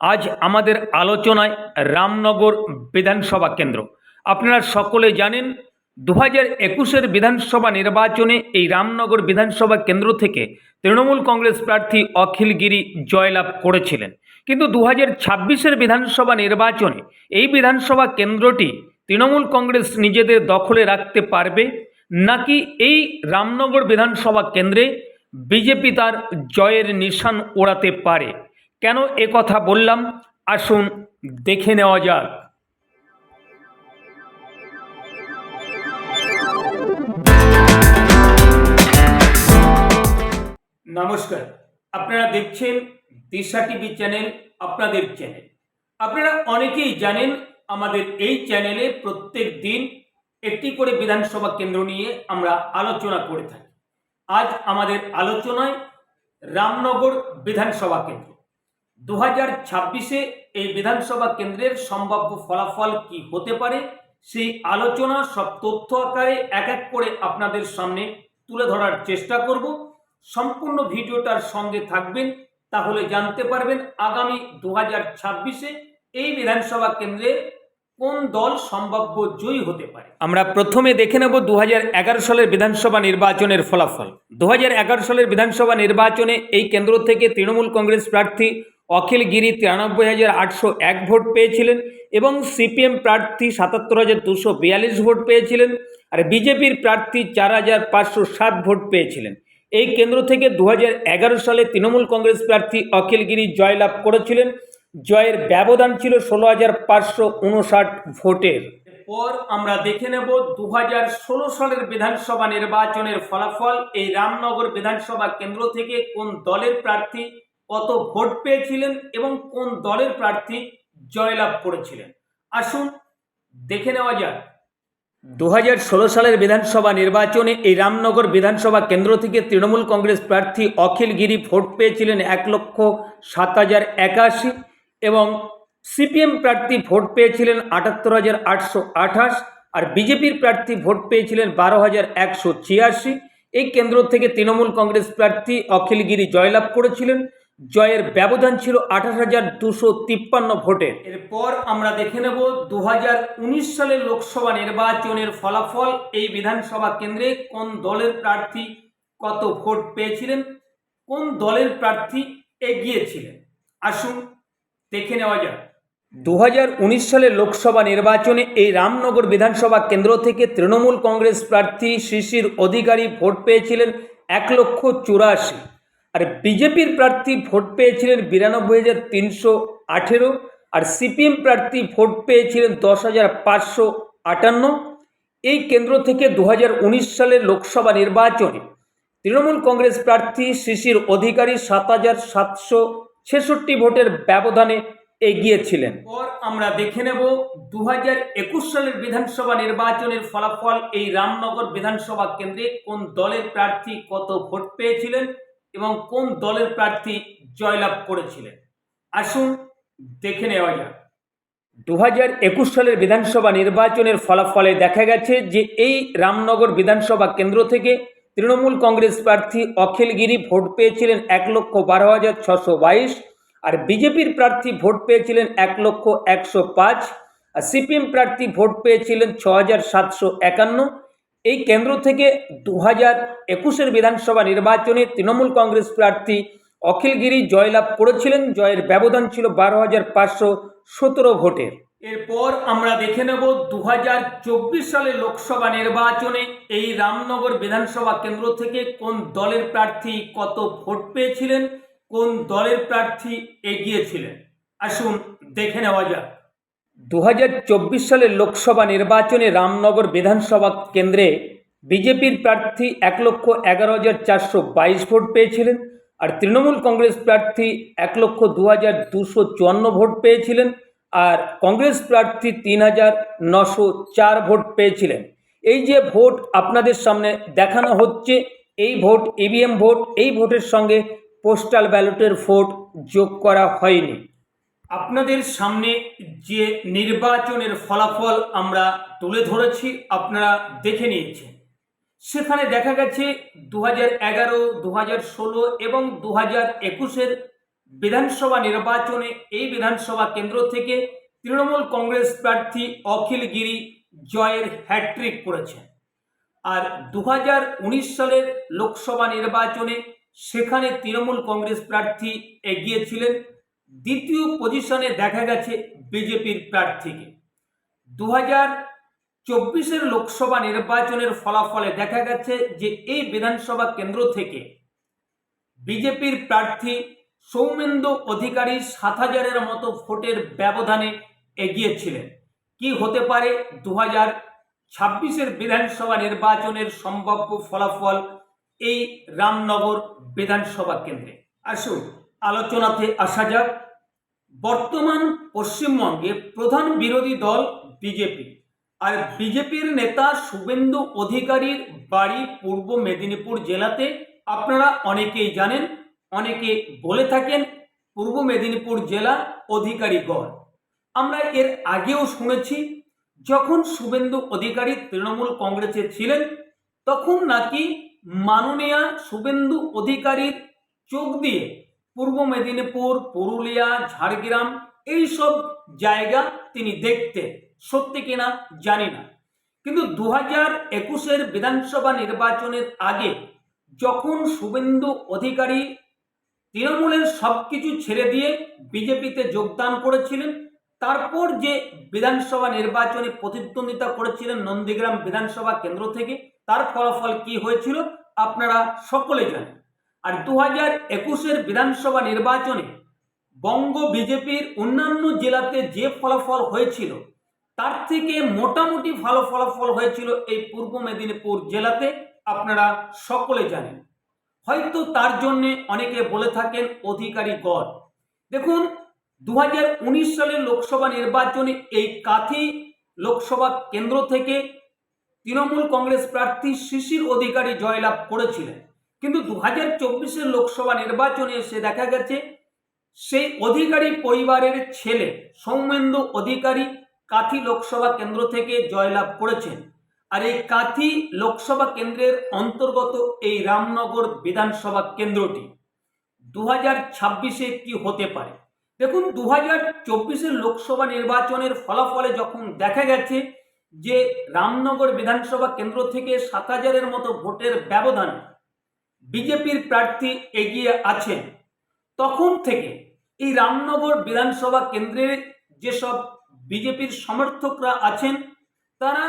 আজ আমাদের আলোচনায় রামনগর বিধানসভা কেন্দ্র। আপনারা সকলে জানেন দু হাজার একুশের বিধানসভা নির্বাচনে এই রামনগর বিধানসভা কেন্দ্র থেকে তৃণমূল কংগ্রেস প্রার্থী অখিল গিরি জয়লাভ করেছিলেন। কিন্তু দু হাজার ছাব্বিশের বিধানসভা নির্বাচনে এই বিধানসভা কেন্দ্রটি তৃণমূল কংগ্রেস নিজেদের দখলে রাখতে পারবে, নাকি এই রামনগর বিধানসভা কেন্দ্রে বিজেপি তার জয়ের নিশান ওড়াতে পারে? কেন এ কথা বললাম? আসুন দেখে নেওয়া যাক। নমস্কার। আপনারা দেখছেন দিশা টিভি চ্যানেল, আপনাদের চ্যানেল। আপনারা অনেকেই জানেন আমাদের এই চ্যানেলে প্রত্যেক দিন একটি করে বিধানসভা কেন্দ্র নিয়ে আমরা আলোচনা করে থাকি। আজ আমাদের আলোচনায় রামনগর বিধানসভা কেন্দ্র। দু হাজার ছাব্বিশে এই বিধানসভা কেন্দ্রের সম্ভাব্য ফলাফল কি হতে পারে? সেই আলোচনা, সব তথ্য আকারে এক এক করে আপনাদের সামনে তুলে ধরার চেষ্টা করব। সম্পূর্ণ ভিডিওটার সঙ্গে থাকবেন, তাহলে জানতে পারবেন আগামী দু হাজার ছাব্বিশে এই বিধানসভা কেন্দ্রে কোন দল সম্ভাব্য জয়ী হতে পারে। আমরা প্রথমে দেখে নেব দু হাজার এগারো সালের বিধানসভা নির্বাচনের ফলাফল। দু হাজার এগারো সালের বিধানসভা নির্বাচনে এই কেন্দ্র থেকে তৃণমূল কংগ্রেস প্রার্থী অখিল গিরি তিরানব্বই হাজার আটশো এক ভোট পেয়েছিলেন এবং সিপিএম প্রার্থী সাতাত্তর হাজার দুশো বিয়াল্লিশ ভোট পেয়েছিলেন আর বিজেপির প্রার্থী চার হাজার পাঁচশো সাত ভোট পেয়েছিলেন। এই কেন্দ্র থেকে দু হাজার এগারো সালে তৃণমূল কংগ্রেস প্রার্থী অখিল গিরি জয়লাভ করেছিলেন। জয়ের ব্যবধান ছিল ষোলো হাজার পাঁচশো উনষাট ভোটের। পর আমরা দেখে নেব দু সালের বিধানসভা নির্বাচনের ফলাফল। এই রামনগর বিধানসভা কেন্দ্র থেকে কোন দলের প্রার্থী কত ভোট পেয়েছিলেন এবং কোন দলের প্রার্থী জয়লাভ করেছিলেন। আসুন দেখে নেওয়া যাক। দু ষোলো সালের বিধানসভা নির্বাচনে এই রামনগর বিধানসভা কেন্দ্র থেকে তৃণমূল কংগ্রেস প্রার্থী অখিল গিরি ভোট পেয়েছিলেন এক লক্ষ সাত হাজার একাশি এবং সিপিএম প্রার্থী ভোট পেয়েছিলেন আটাত্তর হাজার আটশো আঠাশ আর বিজেপির প্রার্থী ভোট পেয়েছিলেন বারো হাজার একশো ছিয়াশি। এই কেন্দ্র থেকে তৃণমূল কংগ্রেস প্রার্থী অখিল গিরি জয়লাভ করেছিলেন। জয়ের ব্যবধান ছিল আঠাশ হাজার দুশো তিপ্পান্ন ভোটের এরপর আমরা দেখে নেব দু হাজার উনিশ সালের লোকসভা নির্বাচনের ফলাফল। এই বিধানসভা কেন্দ্রে কোন দলের প্রার্থী কত ভোট পেয়েছিলেন? কোন দলের প্রার্থী এগিয়েছিলেন? আসুন দেখে নেওয়া যাক। দু সালের লোকসভা নির্বাচনে এই রামনগর বিধানসভা কেন্দ্র থেকে তৃণমূল কংগ্রেস প্রার্থী শিশির অধিকারী ভোট পেয়েছিলেন এক লক্ষ চুরাশি। আর বিজেপির প্রার্থী ভোট পেয়েছিলেন বিরানব্বই হাজার তিনশো আঠেরো, আর সিপিএম প্রার্থী ভোট পেয়েছিলেন দশ হাজার পাঁচশো আটান্ন। এই কেন্দ্র থেকে দু হাজার উনিশ সালের লোকসভা নির্বাচনে তৃণমূল কংগ্রেস প্রার্থী শিশির অধিকারী সাত হাজার সাতশো ছেষট্টি ভোটের ব্যবধানে এগিয়েছিলেন। পর আমরা দেখে নেব দু হাজার একুশ সালের বিধানসভা নির্বাচনের ফলাফল। এই রামনগর বিধানসভা কেন্দ্রে কোন দলের প্রার্থী কত ভোট পেয়েছিলেন? এবং কোন দলের প্রার্থী জয়লাভ করেছিলেন? আসুন দেখে নেওয়া যাক। দু হাজার একুশ সালের বিধানসভা নির্বাচনের ফলাফলে দেখা গেছে যে এই রামনগর বিধানসভা কেন্দ্র থেকে তৃণমূল কংগ্রেস প্রার্থী অখিল গিরি ভোট পেয়েছিলেন এক লক্ষ বারো হাজার ছশো বাইশ, আর বিজেপির প্রার্থী ভোট পেয়েছিলেন এক লক্ষ একশো পাঁচ, আর সিপিএম প্রার্থী ভোট পেয়েছিলেন ছ হাজার সাতশো একান্ন এই কেন্দ্র থেকে দু হাজার একুশের বিধানসভা নির্বাচনে তৃণমূল কংগ্রেস প্রার্থী অখিল গিরি জয়লাভ করেছিলেন। জয়ের ব্যবধান ছিল বারো হাজার পাঁচশো সতেরো ভোটের। এরপর আমরা দেখে নেব দু সালের লোকসভা নির্বাচনে এই রামনগর বিধানসভা কেন্দ্র থেকে কোন দলের প্রার্থী কত ভোট পেয়েছিলেন, কোন দলের প্রার্থী এগিয়েছিলেন। আসুন দেখে নেওয়া যাক। দু হাজার চব্বিশ সালের লোকসভা নির্বাচনে রামনগর বিধানসভা কেন্দ্রে বিজেপির প্রার্থী এক লক্ষ এগারো হাজার চারশো বাইশ ভোট পেয়েছিলেন আর তৃণমূল কংগ্রেস প্রার্থী এক লক্ষ দু হাজার দুশো চুয়ান্ন ভোট পেয়েছিলেন আর কংগ্রেস প্রার্থী তিন হাজার নশো চার ভোট পেয়েছিলেন। এই যে ভোট আপনাদের সামনে দেখানো হচ্ছে, এই ভোট ইভিএম ভোট, এই ভোটের সঙ্গে পোস্টাল ব্যালটের ভোট যোগ করা হয়নি। আপনাদের সামনে যে নির্বাচনের ফলাফল আমরা তুলে ধরেছি, আপনারা দেখে নিয়েছেন। সেখানে দেখা গেছে দু হাজার এগারো দু হাজার ষোলো এবং দু হাজার একুশের বিধানসভা নির্বাচনে এই বিধানসভা কেন্দ্র থেকে তৃণমূল কংগ্রেস প্রার্থী অখিল গিরি জয়ের হ্যাট্রিক করেছেন। আর দু হাজার উনিশ সালের লোকসভা নির্বাচনে সেখানে তৃণমূল কংগ্রেস প্রার্থী এগিয়েছিলেন দ্বিতীয় পজিশনে দেখা গেছে বিজেপির প্রার্থীকে। দু হাজার চব্বিশের লোকসভা নির্বাচনের ফলাফলে দেখা গেছে যে এই বিধানসভা কেন্দ্র থেকে বিজেপির প্রার্থী সৌমেন্দু অধিকারী সাত হাজারের মতো ভোটের ব্যবধানে এগিয়েছিলেন কি হতে পারে? দু হাজার ছাব্বিশের বিধানসভা নির্বাচনের সম্ভাব্য ফলাফল এই রামনগর বিধানসভা কেন্দ্রে। আসুন। আলোচনাতে আসা যাক। বর্তমান পশ্চিমবঙ্গে প্রধান বিরোধী দল বিজেপি। আর বিজেপির নেতা শুভেন্দু অধিকারীর বাড়ি পূর্ব মেদিনীপুর জেলাতে আপনারা অনেকেই জানেন, অনেকে বলে থাকেন পূর্ব মেদিনীপুর জেলা অধিকারীগড় আমরা এর আগেও শুনেছি, যখন শুভেন্দু অধিকারী তৃণমূল কংগ্রেসে ছিলেন, তখন নাকি মাননীয়া শুভেন্দু অধিকারীর চোখ দিয়ে পূর্ব মেদিনীপুর, পুরুলিয়া, ঝাড়গ্রাম এই সব জায়গা তিনি দেখতেন সত্যি কিনা জানি না। কিন্তু দু হাজার একুশের বিধানসভা নির্বাচনের আগে যখন শুভেন্দু অধিকারী তৃণমূলের সব কিছু ছেড়ে দিয়ে বিজেপিতে যোগদান করেছিলেন, তারপর যে বিধানসভা নির্বাচনে প্রতিদ্বন্দ্বিতা করেছিলেন নন্দীগ্রাম বিধানসভা কেন্দ্র থেকে, তার ফলাফল কি হয়েছিল আপনারা সকলে জানেন। আর দু হাজার একুশের বিধানসভা নির্বাচনে বঙ্গ বিজেপির অন্যান্য জেলাতে যে ফলাফল হয়েছিল, তার থেকে মোটামুটি ভালো ফলাফল হয়েছিল এই পূর্ব মেদিনীপুর জেলাতে। আপনারা সকলে জানেন। হয়তো তার জন্যে অনেকে বলে থাকেন অধিকারী গড়। দেখুন দু হাজার উনিশ সালের লোকসভা নির্বাচনে এই কাথি লোকসভা কেন্দ্র থেকে তৃণমূল কংগ্রেস প্রার্থী শিশির অধিকারী জয়লাভ করেছিলেন। কিন্তু দু হাজার চব্বিশের লোকসভা নির্বাচনে এসে দেখা গেছে, সেই অধিকারী পরিবারের ছেলে সৌমেন্দু অধিকারী কাথি লোকসভা কেন্দ্র থেকে জয়লাভ করেছেন। আর এই কাথি লোকসভা কেন্দ্রের অন্তর্গত এই রামনগর বিধানসভা কেন্দ্রটি দু হাজার ছাব্বিশে কি হতে পারে? দেখুন দু হাজার চব্বিশের লোকসভা নির্বাচনের ফলাফলে যখন দেখা গেছে যে রামনগর বিধানসভা কেন্দ্র থেকে সাত হাজারের মতো ভোটের ব্যবধান বিজেপির প্রার্থী এগিয়ে আছেন। তখন থেকে এই রামনগর বিধানসভা কেন্দ্রের যেসব বিজেপির সমর্থকরা আছেন, তারা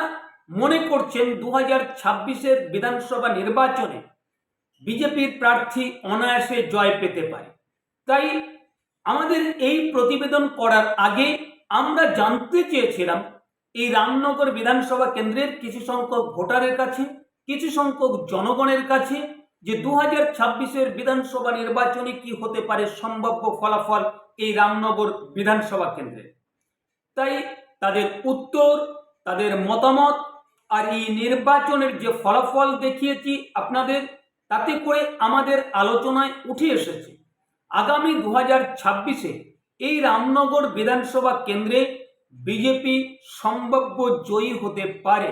মনে করছেন দু হাজার ছাব্বিশের বিধানসভা নির্বাচনে বিজেপির প্রার্থী অনায়াসে জয় পেতে পারে। তাই আমাদের এই প্রতিবেদন করার আগে আমরা জানতে চেয়েছিলাম, এই রামনগর বিধানসভা কেন্দ্রের কিছু সংখ্যক ভোটারের কাছে, কিছু সংখ্যক জনগণের কাছে যে দু হাজার ছাব্বিশের বিধানসভা নির্বাচনে কি হতে পারে সম্ভাব্য ফলাফল এই রামনগর বিধানসভা কেন্দ্রে? তাই তাদের উত্তর, তাদের মতামত আর এই নির্বাচনের যে ফলাফল দেখিয়েছি আপনাদের, তাতে করে আমাদের আলোচনায় উঠে এসেছে। আগামী দু হাজার ছাব্বিশে এই রামনগর বিধানসভা কেন্দ্রে বিজেপি সম্ভাব্য জয়ী হতে পারে।